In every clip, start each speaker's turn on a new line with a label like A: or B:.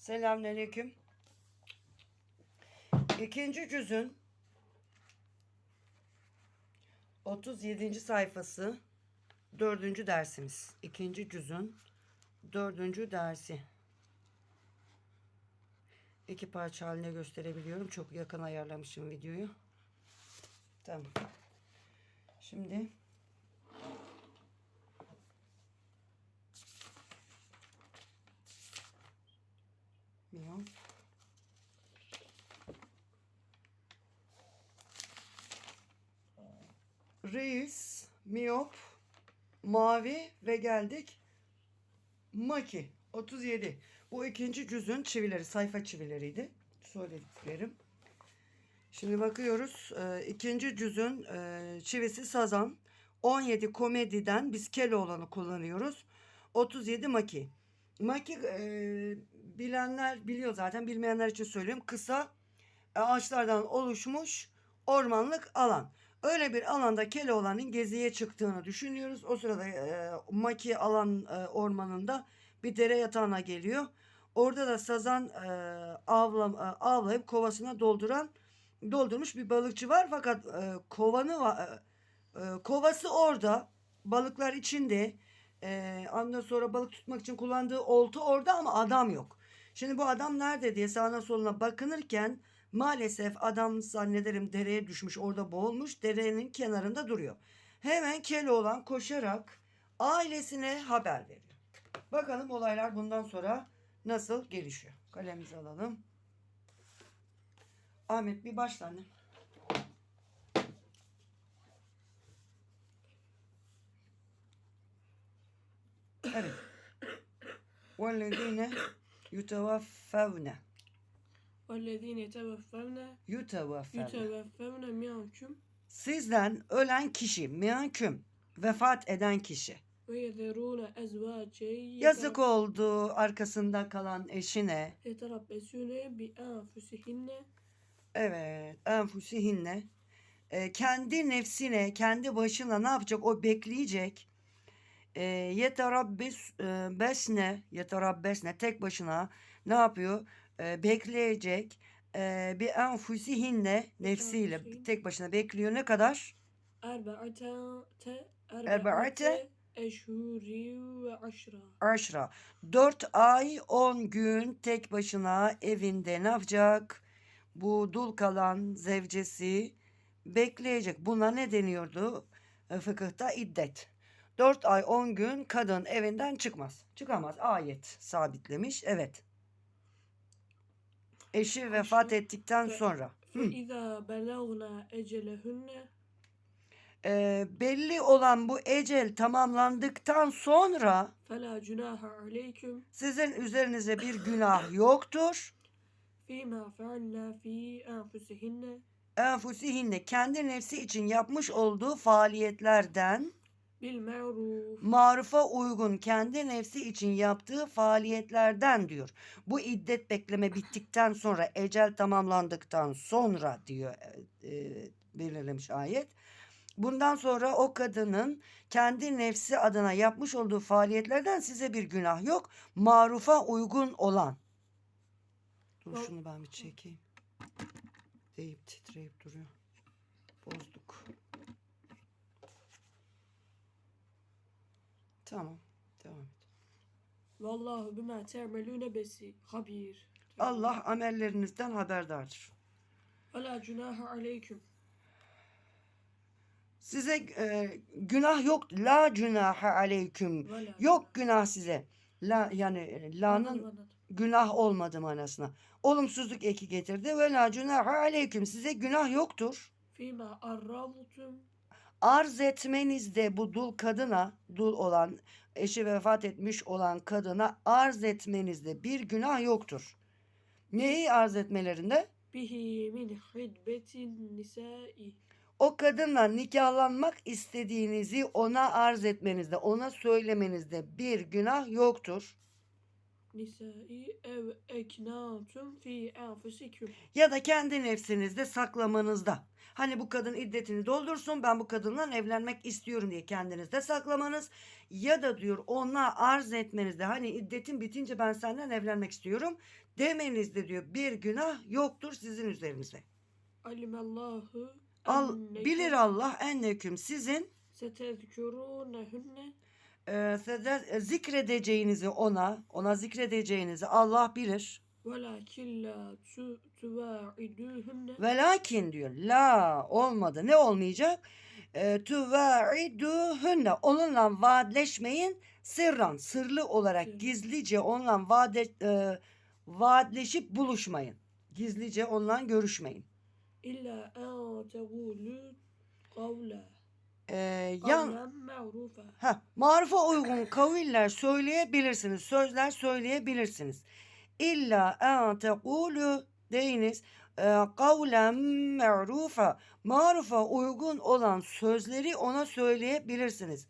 A: Selamünaleyküm. İkinci cüzün 37. sayfası dördüncü dersimiz. İkinci cüzün dördüncü dersi. İki parça haline gösterebiliyorum. Çok yakın ayarlamışım videoyu. Tamam. Şimdi Miyav. Reis, miyop, mavi ve geldik maki 37. Bu ikinci cüzün çivileri, sayfa çivileriydi. Söylediklerim. Şimdi bakıyoruz. e, ikinci cüzün e, çivisi sazan. 17 komediden biz Keloğlan'ı kullanıyoruz. 37 maki. Maki e, bilenler biliyor zaten. Bilmeyenler için söyleyeyim. Kısa e, ağaçlardan oluşmuş ormanlık alan. Öyle bir alanda Keloğlan'ın geziye çıktığını düşünüyoruz. O sırada e, Maki alan e, ormanında bir dere yatağına geliyor. Orada da sazan e, avlam, e, avlayıp kovasına dolduran doldurmuş bir balıkçı var. Fakat e, kovanı va- e, e, kovası orada. Balıklar içinde. E, ondan sonra balık tutmak için kullandığı oltu orada ama adam yok. Şimdi bu adam nerede diye sağına soluna bakınırken maalesef adam zannederim dereye düşmüş orada boğulmuş derenin kenarında duruyor. Hemen Keloğlan koşarak ailesine haber veriyor. Bakalım olaylar bundan sonra nasıl gelişiyor. Kalemizi alalım. Ahmet bir başla. Evet. وَالَّذ۪ينَ يُتَوَفَّوْنَ
B: والذين يتوفون
A: يُتَوَفَّوْنَ
B: يتوفون منكم
A: Sizden ölen kişi, miyanküm, vefat eden kişi.
B: ويذرون أزواجا
A: Yazık oldu arkasında kalan eşine.
B: يتربصون بأنفسهن
A: Evet, enfusihinne. E, kendi nefsine, kendi başına ne yapacak? O bekleyecek. e, yeterabbis e, besne yeterabbesne tek başına ne yapıyor? E, bekleyecek e, bir enfusihinle nefsiyle tek başına bekliyor ne kadar? Erbaate
B: Erbaate eşhuri ve.
A: Aşra. Dört ay on gün tek başına evinde ne yapacak? Bu dul kalan zevcesi bekleyecek. Buna ne deniyordu? Fıkıhta iddet. 4 ay 10 gün kadın evinden çıkmaz. Çıkamaz. Ayet sabitlemiş. Evet. Eşi vefat ettikten sonra.
B: İza belagna ecelehünne
A: e, belli olan bu ecel tamamlandıktan sonra
B: Fela günaha aleyküm
A: sizin üzerinize bir günah yoktur.
B: Fîmâ fealnâ fî enfusihinne
A: enfusihinne kendi nefsi için yapmış olduğu faaliyetlerden
B: Bil maruf.
A: Marufa uygun kendi nefsi için yaptığı faaliyetlerden diyor. Bu iddet bekleme bittikten sonra ecel tamamlandıktan sonra diyor e, e, belirlemiş ayet. Bundan sonra o kadının kendi nefsi adına yapmış olduğu faaliyetlerden size bir günah yok. Marufa uygun olan. Dur şunu ben bir çekeyim. Deyip titreyip duruyor. Bozduk. Tamam. Devam et.
B: Vallahu bima te'melune besi habir.
A: Allah amellerinizden haberdardır.
B: Ala cunaha aleyküm.
A: Size e, günah yok. La cunaha aleyküm. Yok günah size. La yani e, la'nın günah olmadı manasına. Olumsuzluk eki getirdi. Ve la cunaha aleyküm. Size günah yoktur.
B: Fima arravtum
A: arz etmenizde bu dul kadına, dul olan, eşi vefat etmiş olan kadına arz etmenizde bir günah yoktur. Neyi arz etmelerinde? O kadınla nikahlanmak istediğinizi ona arz etmenizde, ona söylemenizde bir günah yoktur.
B: Nisai ev eknatum fi enfusikum.
A: Ya da kendi nefsinizde saklamanızda. Hani bu kadın iddetini doldursun ben bu kadından evlenmek istiyorum diye kendinizde saklamanız ya da diyor ona arz etmenizde hani iddetin bitince ben senden evlenmek istiyorum demenizde diyor bir günah yoktur sizin
B: üzerinize. Alimallahu
A: Al, bilir Allah enneküm sizin
B: setezkürûnehünne
A: ee, e, zikredeceğinizi ona, ona zikredeceğinizi Allah bilir. Velakin diyor. La olmadı. Ne olmayacak? E, tuvaiduhunne. Onunla vaatleşmeyin. Sırran, sırlı olarak gizlice onunla vaade, e, vaatleşip buluşmayın. Gizlice onunla görüşmeyin.
B: İlla en tegulu kavle.
A: Ee, e, yan ha, marufa uygun kaviller söyleyebilirsiniz. Sözler söyleyebilirsiniz. İlla en tekulu deyiniz. E, kavlen me'rufa. Marufa uygun olan sözleri ona söyleyebilirsiniz.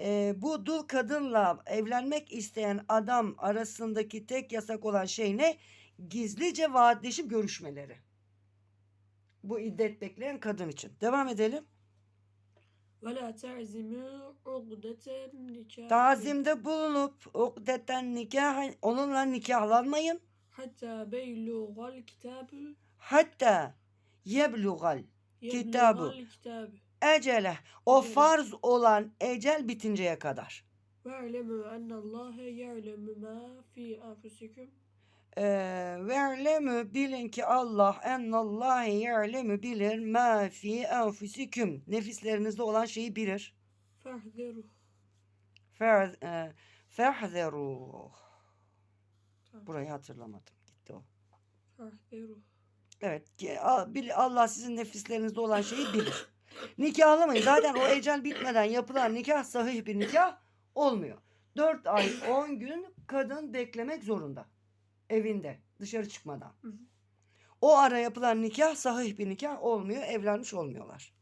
A: E, bu dul kadınla evlenmek isteyen adam arasındaki tek yasak olan şey ne? Gizlice vaatleşip görüşmeleri. Bu iddet bekleyen kadın için. Devam edelim.
B: Ve.
A: Tazimde bulunup ukdeten nikah onunla nikahlanmayın.
B: Hatta beylugal kitabı.
A: Hatta yeblugal kitabı.
B: kitabı.
A: Ecele. O
B: Ecele.
A: farz olan ecel bitinceye kadar.
B: Ve alemu ennallâhe ye'lemu mâ fî
A: anfusikum. Ve'lemü bilin ki Allah ennallâhe ye'lemü bilir mâ fî enfüsiküm. Nefislerinizde olan şeyi bilir. Fehzeruh. E, Fehzeruh. Burayı hatırlamadım. Gitti o.
B: Fehzeruh.
A: Evet. Allah sizin nefislerinizde olan şeyi bilir. Nikahlamayın. Zaten o ecel bitmeden yapılan nikah sahih bir nikah olmuyor. 4 ay 10 gün kadın beklemek zorunda. Evinde. Dışarı çıkmadan.
B: Hı hı.
A: O ara yapılan nikah sahih bir nikah olmuyor. Evlenmiş olmuyorlar.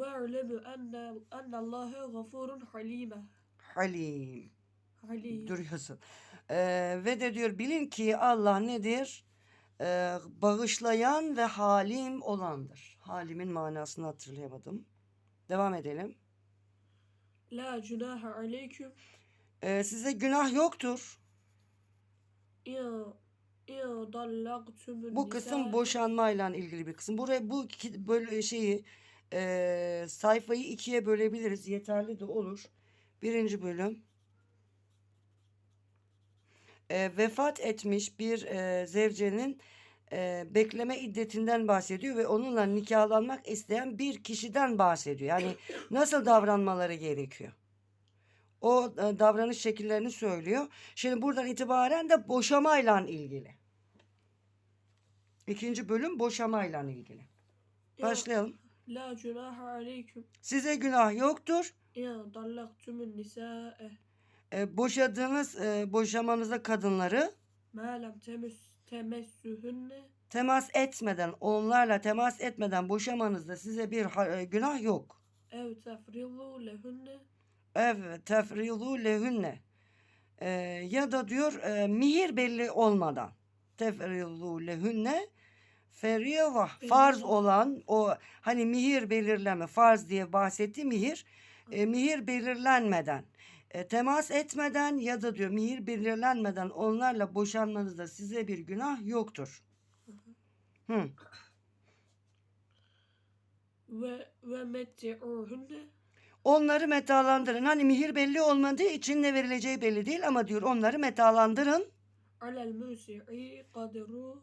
B: واعلموا أن أن الله غفور حليم
A: Halim.
B: حليم
A: Duruyorsun. Ee, ve de diyor bilin ki Allah nedir? Ee, bağışlayan ve halim olandır. Halimin manasını hatırlayamadım. Devam edelim.
B: لا جناح عليكم
A: Ee, size günah yoktur. Bu kısım boşanmayla ilgili bir kısım. Buraya bu iki, böyle şeyi e, sayfayı ikiye bölebiliriz. Yeterli de olur. Birinci bölüm. E, vefat etmiş bir e, zevcenin e, bekleme iddetinden bahsediyor ve onunla nikahlanmak isteyen bir kişiden bahsediyor. Yani nasıl davranmaları gerekiyor? o e, davranış şekillerini söylüyor. Şimdi buradan itibaren de boşamayla ilgili. İkinci bölüm boşamayla ilgili. Başlayalım.
B: La günah aleyküm.
A: Size günah yoktur.
B: Ya dallaktumun nisa'e.
A: E, boşadığınız, e, boşamanıza kadınları.
B: Mâlem temüs temessühünne.
A: Temas etmeden, onlarla temas etmeden boşamanızda size bir e, günah yok.
B: Ev tefrizu lehünne
A: Evet, tefrilu lehünne. E, ya da diyor e, mihir belli olmadan. Tefrilu lehünne feriva farz olan o hani mihir belirleme farz diye bahsetti mihir e, mihir belirlenmeden e, temas etmeden ya da diyor mihir belirlenmeden onlarla boşanmanızda size bir günah yoktur. Hı.
B: ve ve metti'uhunne
A: Onları metalandırın. Hani mihir belli olmadığı için ne verileceği belli değil ama diyor onları metalandırın.
B: alel musi'i kadruhu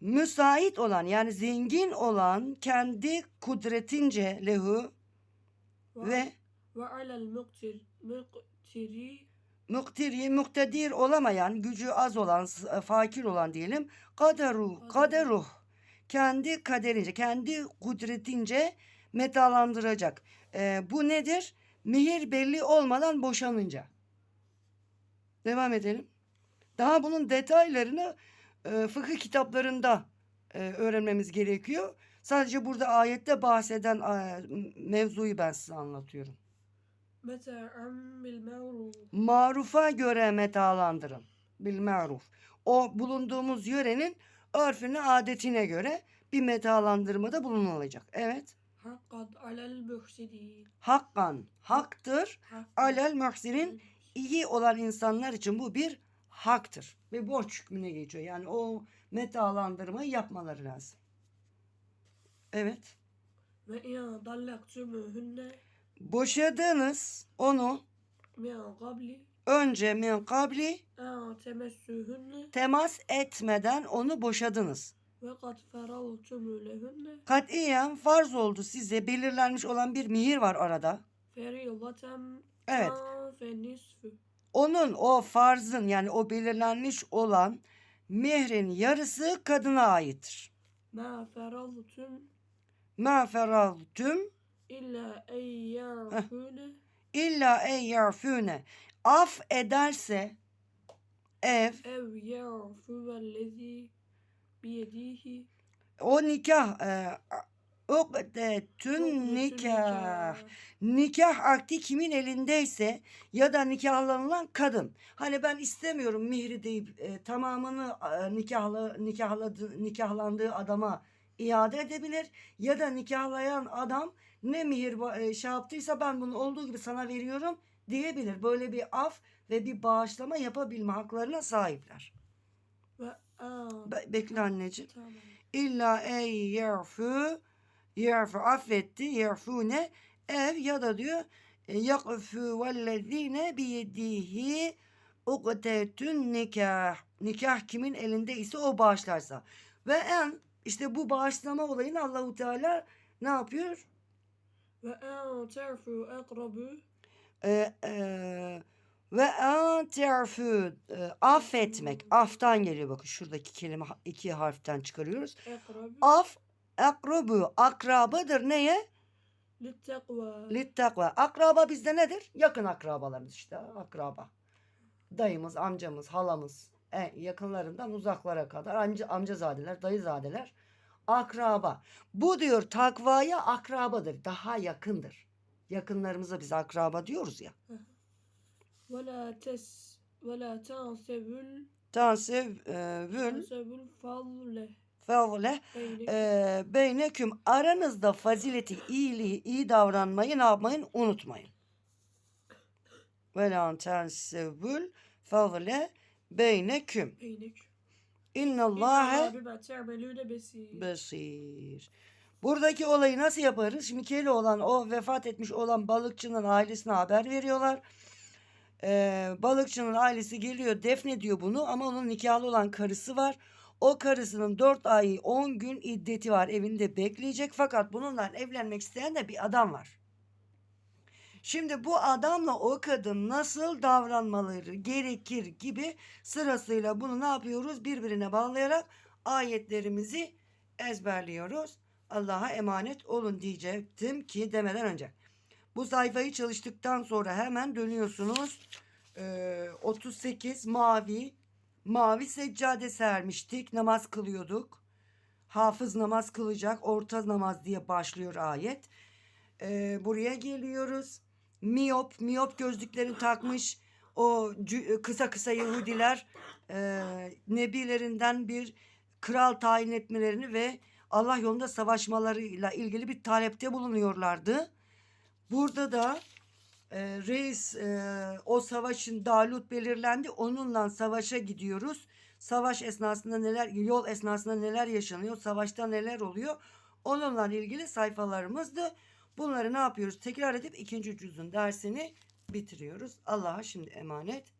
A: Müsait olan yani zengin olan kendi kudretince lehu ve
B: ve alel muktir muktiri
A: muktiri muktedir olamayan gücü az olan s- fakir olan diyelim kaderu kaderuh kendi kaderince kendi kudretince metalandıracak. Ee, bu nedir? Mihir belli olmadan boşanınca. Devam edelim. Daha bunun detaylarını e, fıkıh kitaplarında e, öğrenmemiz gerekiyor. Sadece burada ayette bahseden e, mevzuyu ben size anlatıyorum. Marufa göre metalandırın. bil maruf. O bulunduğumuz yörenin örfüne adetine göre bir metalandırmada bulunulacak. Evet. Hakkan haktır. Alel muhsinin iyi olan insanlar için bu bir haktır ve borç hükmüne geçiyor. Yani o metalandırmayı yapmaları lazım. Evet.
B: Ve in
A: dallaktumuhunne boşadığınız onu
B: min kabli
A: önce min kabli temas etmeden onu boşadınız.
B: Ve kat feraltu mülehünne.
A: Katiyen farz oldu size belirlenmiş olan bir mihir var arada.
B: Feriyaten
A: Evet.
B: fenisfü.
A: Onun o farzın yani o belirlenmiş olan mehrin yarısı kadına aittir.
B: Ma feraltum
A: Ma
B: feraltum illa eyyâfûne.
A: İlla eyyâfûne. Af ederse ev
B: ev yâfûvellezî biyedihi
A: o nikah e, Ukdetün nikah. Nikah akdi kimin elindeyse ya da nikahlanılan kadın. Hani ben istemiyorum mihri deyip e, tamamını e, nikahla, nikahladı, nikahlandığı adama iade edebilir. Ya da nikahlayan adam ne mihir e, şey yaptıysa ben bunu olduğu gibi sana veriyorum diyebilir. Böyle bir af ve bir bağışlama yapabilme haklarına sahipler.
B: Ve
A: Be- bekle anneciğim.
B: Tamam.
A: İlla ey yerfü yerfü affetti. Yerfü ne? Ev ya da diyor e, yakfü vellezine biyedihi uktetün nikah. Nikah kimin elinde ise o bağışlarsa. Ve en işte bu bağışlama olayını Allahu Teala ne yapıyor?
B: Ve en terfu akrabu.
A: Ee, e, e ve antiarfü e, affetmek. Hmm. Aftan geliyor bakın şuradaki kelime iki harften çıkarıyoruz. Af akrabu akrabadır neye?
B: Littakva.
A: Littakva. Akraba bizde nedir? Yakın akrabalarımız işte akraba. Dayımız, amcamız, halamız. E, yakınlarından uzaklara kadar amca, amcazadeler, dayızadeler. Akraba. Bu diyor takvaya akrabadır. Daha yakındır. Yakınlarımıza biz akraba diyoruz ya.
B: Hı hı. Ve la
A: tes
B: ve la
A: tansevül
B: tansevül
A: tansevül fadle beyneküm aranızda fazileti, iyiliği, iyi davranmayı ne yapmayın unutmayın. Ve lan tensevül fevle beyneküm. İnnallâhe besir. Buradaki olayı nasıl yaparız? Şimdi olan o vefat etmiş olan balıkçının ailesine haber veriyorlar. Ee, balıkçının ailesi geliyor defnediyor bunu ama onun nikahlı olan karısı var. O karısının 4 ay 10 gün iddeti var evinde bekleyecek fakat bununla evlenmek isteyen de bir adam var. Şimdi bu adamla o kadın nasıl davranmaları gerekir gibi sırasıyla bunu ne yapıyoruz? Birbirine bağlayarak ayetlerimizi ezberliyoruz. Allah'a emanet olun diyecektim ki demeden önce. Bu sayfayı çalıştıktan sonra hemen dönüyorsunuz. Ee, 38 mavi mavi seccade sermiştik. Namaz kılıyorduk. Hafız namaz kılacak. Orta namaz diye başlıyor ayet. Ee, buraya geliyoruz. Miyop, miyop gözlüklerini takmış o kısa kısa Yahudiler e, nebilerinden bir kral tayin etmelerini ve Allah yolunda savaşmalarıyla ilgili bir talepte bulunuyorlardı. Burada da e, reis e, o savaşın Dalut belirlendi. Onunla savaşa gidiyoruz. Savaş esnasında neler, yol esnasında neler yaşanıyor, savaşta neler oluyor. Onunla ilgili sayfalarımızdı. Bunları ne yapıyoruz? Tekrar edip ikinci cüzün dersini bitiriyoruz. Allah'a şimdi emanet